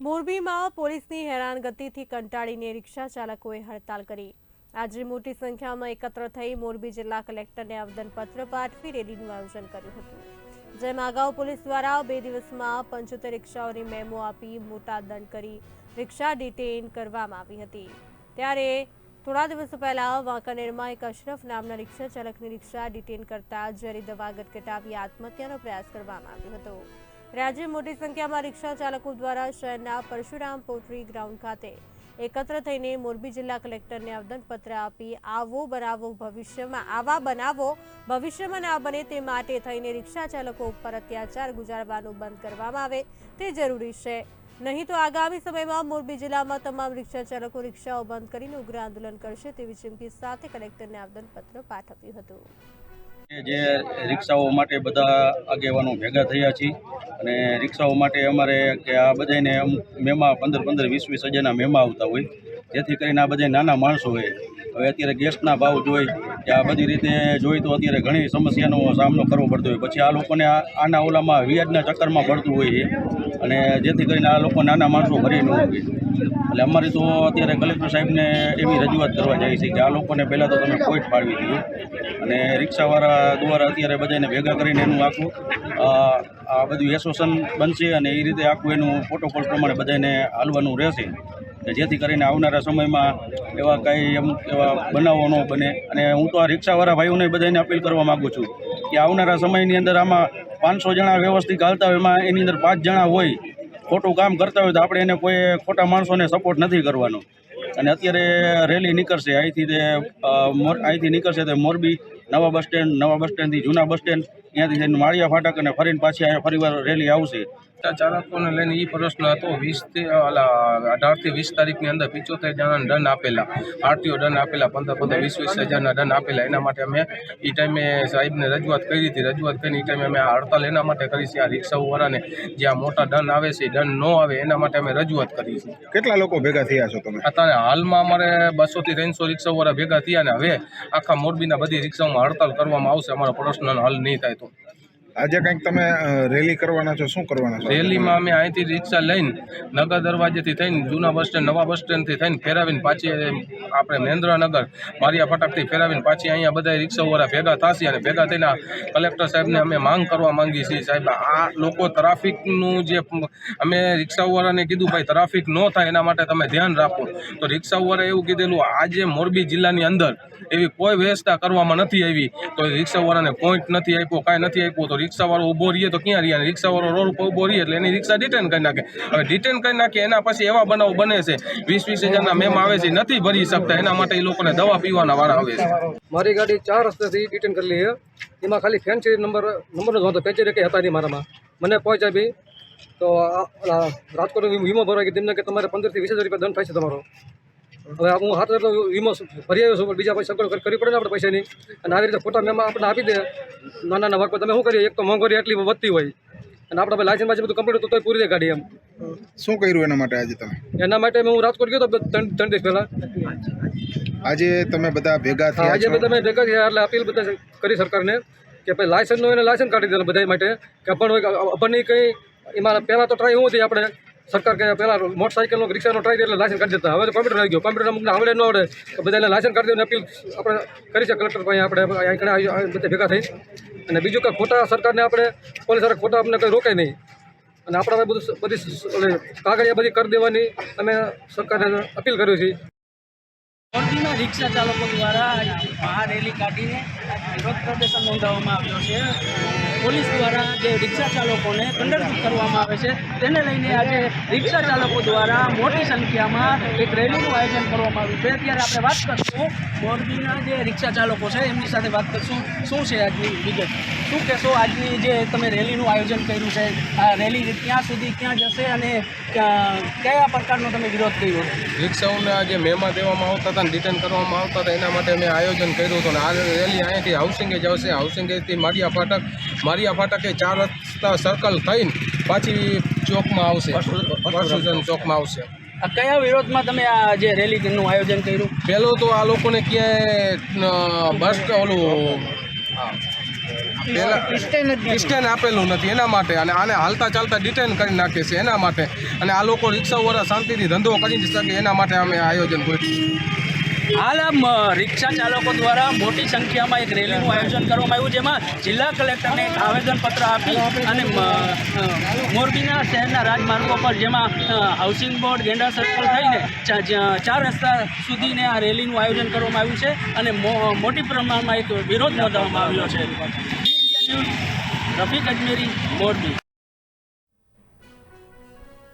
મોરબીમાં પોલીસની હેરાનગતિથી કંટાળીને રિક્ષા ચાલકોએ હડતાલ કરી. આજે મોટી સંખ્યામાં એકત્ર થઈ મોરબી જિલ્લા કલેક્ટરને આવેદનપત્ર પાઠવી રેલીનું આયોજન કર્યું હતું. જેમાં અગાઉ પોલીસ દ્વારા બે દિવસમાં પંચોતેર રિક્ષાઓની મેમો આપી મોટા દંડ કરી રિક્ષા ડિટેઇન કરવામાં આવી હતી. ત્યારે થોડા દિવસો પહેલા વાંકાનેરમાં એક અશરફ નામના રિક્ષા ચાલકની રિક્ષા ડિટેઇન કરતા ઝેરી દવા ગટગટાવી આત્મહત્યાનો પ્રયાસ કરવામાં આવ્યો હતો. રાજ્ય મોટી સંખ્યામાં રિક્ષા ચાલકો દ્વારા શહેરના પરશુરામ પોટરી ગ્રાઉન્ડ ખાતે એકત્ર થઈને મોરબી જિલ્લા કલેક્ટરને આવેદનપત્ર આપી, આવો બનાવો ભવિષ્યમાં, આવા બનાવો ભવિષ્યમાં ના બને તે માટે થઈને રિક્ષા ચાલકો ઉપર અત્યાચાર ગુજારવાનું બંધ કરવામાં આવે તે જરૂરી છે. નહીં તો આગામી સમયમાં મોરબી જિલ્લામાં તમામ રિક્ષા ચાલકો રિક્ષાઓ બંધ કરીને ઉગ્ર આંદોલન કરશે તેવી ચીમકી સાથે કલેક્ટરને આવેદનપત્ર પાઠવ્યું હતું. જે રિક્ષાઓ માટે બધા આગેવાનો ભેગા થયા છીએ અને રિક્ષાઓ માટે અમારે કે આ બધાને મેમાં, પંદર પંદર, વીસ વીસ હજારના મેમાં આવતા હોય. જેથી કરીને આ બધા નાના માણસો હોય. હવે અત્યારે ગેસના ભાવ જોઈ કે આ બધી રીતે જોઈ તો અત્યારે ઘણી સમસ્યાનો સામનો કરવો પડતો હોય. પછી આ લોકોને આના ઓલામાં વ્યાજના ચક્કરમાં પડતું હોય અને જેથી કરીને આ લોકો નાના માણસો ભરી ન હોય એટલે અમારી તો અત્યારે કલેક્ટર સાહેબને એવી રજૂઆત કરવા જાય છે કે આ લોકોને પહેલાં તો તમે પોઈન્ટ પાડવી દીધું અને રિક્ષાવાળા દ્વારા અત્યારે બધાને ભેગા કરીને એનું આખું આ બધું એસોસન બનશે અને એ રીતે આખું એનું પ્રોટોકોલ પ્રમાણે બધાને હાલવાનું રહેશે. કે જેથી કરીને આવનારા સમયમાં એવા કાંઈ અમુક એવા બનાવો ન બને. અને હું તો આ રિક્ષાવાળા ભાઈઓને બધાને અપીલ કરવા માગું છું કે આવનારા સમયની અંદર આમાં પાંચસો જણા વ્યવસ્થિત હાલતા હોય, એમાં એની અંદર પાંચ જણા હોય, ખોટું કામ કરતા હોય તો આપણે એને કોઈ ખોટા માણસોને સપોર્ટ નથી કરવાનો. અને અત્યારે રેલી નીકળશે, અહીંથી તે અહીંથી નીકળશે તે મોરબી નવા બસ સ્ટેન્ડ નવા બસ સ્ટેન્ડથી જૂના બસ સ્ટેન્ડ. ત્યાંથી જઈને માળિયા ફાટક અને ફરીને પાછી અહીંયા ફરીવાર રેલી આવશે. ચાલકોને લઈને એ પ્રશ્ન હતો વીસથી અઢારથી વીસ તારીખની અંદર પિચોતેર જણાને દંડ આપેલા. આરટીઓ દંડ આપેલા પંદર પંદર વીસ વીસ હજારના દંડ આપેલા. એના માટે અમે એ ટાઈમે સાહેબને રજૂઆત કરી હતી. રજૂઆત કરીને એ ટાઈમે અમે આ હડતાલ એના માટે કરી છે. આ રિક્ષાઓવાળાને જે આ મોટા દંડ આવે છે એ દંડ ન આવે એના માટે અમે રજૂઆત કરી છે. કેટલા લોકો ભેગા થયા છો તમે? અત્યારે હાલમાં અમારે બસોથી ત્રણસો રિક્ષાઓવાળા ભેગા થયા ને હવે આખા મોરબીના બધી રિક્ષાઓમાં હડતાલ કરવામાં આવશે. અમારા પ્રશ્નનો હલ નહીં થાય તો. આજે કંઈક તમે રેલી કરવાના છો, શું કરવાના છો? રેલીમાં અમે અહીંથી રિક્ષા લઈને નગર દરવાજેથી થઈને જૂના બસ સ્ટેન્ડ, નવા બસ સ્ટેન્ડથી થઈને ફેરાવીને પાછી આપણે મહેન્દ્રનગર મારિયા ફટાકથી ફેરાવીને પાછી અહીંયા બધા રિક્ષાવાળા ભેગા થશે અને ભેગા થઈને કલેક્ટર સાહેબને અમે માંગ કરવા માંગીએ છીએ. સાહેબ, આ લોકો ટ્રાફિકનું જે અમે રિક્ષાવાળાને કીધું, ભાઈ, ટ્રાફિક ન થાય એના માટે તમે ધ્યાન રાખો. તો રિક્ષાવાળાએ એવું કીધેલું આજે મોરબી જિલ્લાની અંદર એવી કોઈ વ્યવસ્થા કરવામાં નથી આવી. તો રિક્ષાવાળાને પોઈન્ટ નથી આપ્યો, કાંઈ નથી આપ્યું, તો રિક્ષાવાળો ઊભો રહીએ તો ક્યાં રહીએ? રિક્ષાવાળો રોડ ઉપર ઊભો રહીએ એટલે એની રિક્ષા ડિટેન કરી નાખે. હવે ડિટેન કરી નાખે, એના પછી એવા બનાવ બને છે, વીસ વીસ હજારના મેમ આવે છે, નથી ભરી શકતા, એના માટે એ લોકોને દવા પીવાના વાળા આવે છે. મારી ગાડી ચાર રસ્તેથી ડિટેન કરેલી છે એમાં ખાલી ફેન્સી નંબર નંબર જ હતો ફેન્સી કંઈ હતા નહીં મારામાં. મને પહોંચ્યા બી તો રાજકોટ વીમો ભરવા કે તેમને કે તમારે પંદરથી વીસ હજાર રૂપિયા દંડ થાય છે તમારો. હવે હું હાથ એટલો વીમો ભરી આવ્યો છું પણ બીજા પૈસા સગવડ કરવી પડે ને આપણે પૈસાની? અને આવી રીતે ખોટા મેમાં આપણે આપી દે. નાના નાના વર્ગ પર તમે શું કરીએ? એક તો મોંઘવારી એટલી વધતી હોય. અને આપણે લાયસન્સ પાછી બધું કમ્પ્લીટ તો પૂરી દે ગાડી એમ. શું કર્યું એના માટે આજે તમે? એના માટે મેં હું રાજકોટ ગયો તો ત્રણ ત્રણ દિવસ પહેલાં. આજે તમે બધા ભેગા થયા આજે બધા ભેગા થયા એટલે અપીલ બધા કરી સરકારને કે ભાઈ લાયસન્સ હોય લાયસન્સ કાઢી દે બધા માટે. કે પણ અપણની કંઈ એમાં પહેલાં તો ટ્રાય એવું હતી આપણે? સરકાર કે પહેલાં મોટરસાઇકલનો રિક્ષાનો ટ્રાય એટલે લાયસન્સ કાઢી દેતા હવે તો કોમ્પ્યુટર આવી ગયો. કોમ્પ્યુટર અમુકને આવડે ન આવડે. તો બધાને લાયસન્સ કાઢી દેવાની અપીલ આપણે કરી છે. કલેક્ટર પાસે આપણે અહીં કણે આવી- બધા ભેગા થઈ. અને બીજું કે ખોટા સરકારને આપણે, પોલીસ ખોટા અમને કંઈ રોકે નહીં. અને આપણે બધું બધી કાગળિયા બધી કરી દેવાની. અમે સરકારને અપીલ કર્યું છે. મોરબીમાં રિક્ષા ચાલકો દ્વારા આ રેલી કાઢીને વિરોધ પ્રદર્શન નોંધાવવામાં આવ્યો છે. પોલીસ દ્વારા જે રિક્ષા ચાલકોને દંડનીય કરવામાં આવે છે, તેને લઈને આજે રિક્ષા ચાલકો દ્વારા મોટી સંખ્યામાં એક રેલીનું આયોજન કરવામાં આવ્યું છે. ત્યારે આપણે વાત કરીશું મોરબીના જે રિક્ષા ચાલકો છે, એમની સાથે વાત કરીશું. શું છે આજની વિગત? શું કહેશો આજની જે તમે રેલીનું આયોજન કર્યું છે? આ રેલી ક્યાં સુધી ક્યાં જશે અને ક્યાં- પ્રકારનો તમે વિરોધ કર્યો? રિક્ષાઓના આજે મેમાં દેવામાં આવતા હતા અને રિટર્ન કરવામાં આવતા હતા. એના માટે મેં આયોજન કર્યું હતું. અને આ રેલી અહીંયાથી હાઉસિંગે જ આવશે. હાઉસિંગેથી મારિયા ફાટક મારિયા ફાટકે ચાર રસ્તા સર્કલ થઈને પાછી ચોકમાં આવશે. પરશુરામ ચોકમાં આવશે. આ કયા વિરોધમાં તમે આ જે રેલીનું આયોજન કર્યું? પહેલું તો આ લોકોને ક્યાંય બસ ઓલું ડિસ્ટેન આપેલું નથી. એના માટે. અને આને હાલતા ચાલતા ડિટેન કરી નાખે છે. એના માટે. અને આ લોકો રિક્ષાવાળા શાંતિથી ધંધો કરી શકે. એના માટે અમે આયોજન કર્યું. હાલ આમ રિક્ષા ચાલકો દ્વારા મોટી સંખ્યામાં એક રેલીનું આયોજન કરવામાં આવ્યું, જેમાં જિલ્લા કલેક્ટરને એક આવેદનપત્ર આપી અને મોરબીના શહેરના રાજમાર્ગો પર, જેમાં હાઉસિંગ બોર્ડ ગેંડા સર્કલ થઈને ચાર રસ્તા સુધીને આ રેલીનું આયોજન કરવામાં આવ્યું છે અને મોટી પ્રમાણમાં એક વિરોધ નોંધવામાં આવ્યો છે. રફીક અજમેરી, મોરબી.